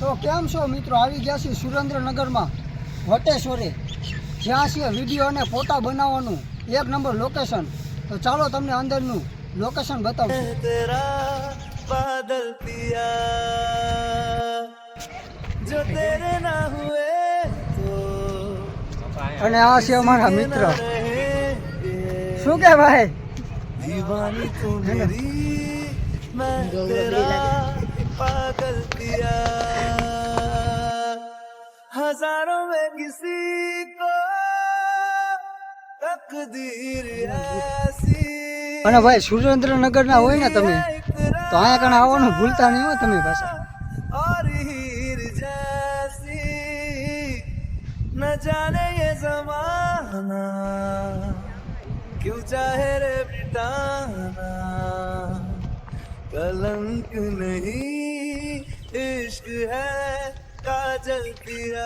તો કેમ છો મિત્રો? આવી ગયા છીએ સુરેન્દ્રનગરમાં. વટેશ્વરે. જ્યાં છે વીડિયો અને ફોટા બનાવવાનું. એક નંબર લોકેશન તો ચાલો તમને અંદરનું લોકેશન બતાવું. અને આ છે અમારા મિત્ર. શું કે ભાઈ? દીવાની મેરી મેં તેરા हजारों में किसी को तकदीर ऐसी અને ભાઈ સુરેન્દ્રનગરના હોય ને તમે તો અહીંયા કણે આવવાનું ભૂલતા નહીં હો તમે પાછા और हीर जैसी न जाने ये जमाना क्यों चाहे रे बिटाना कलंक नहीं इश्क है काजल पिया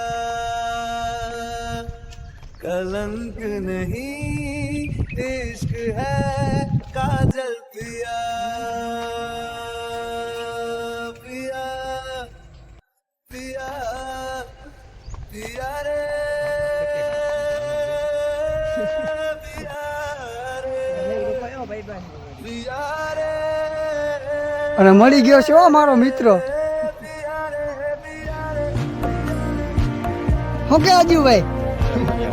कलंक नहीं इश्क है काजल पिया पिया पिया पिया रे पिया रे पिया रे અને મળી ગયો છે હો મારો મિત્ર શું કે હજુ અજુભાઈ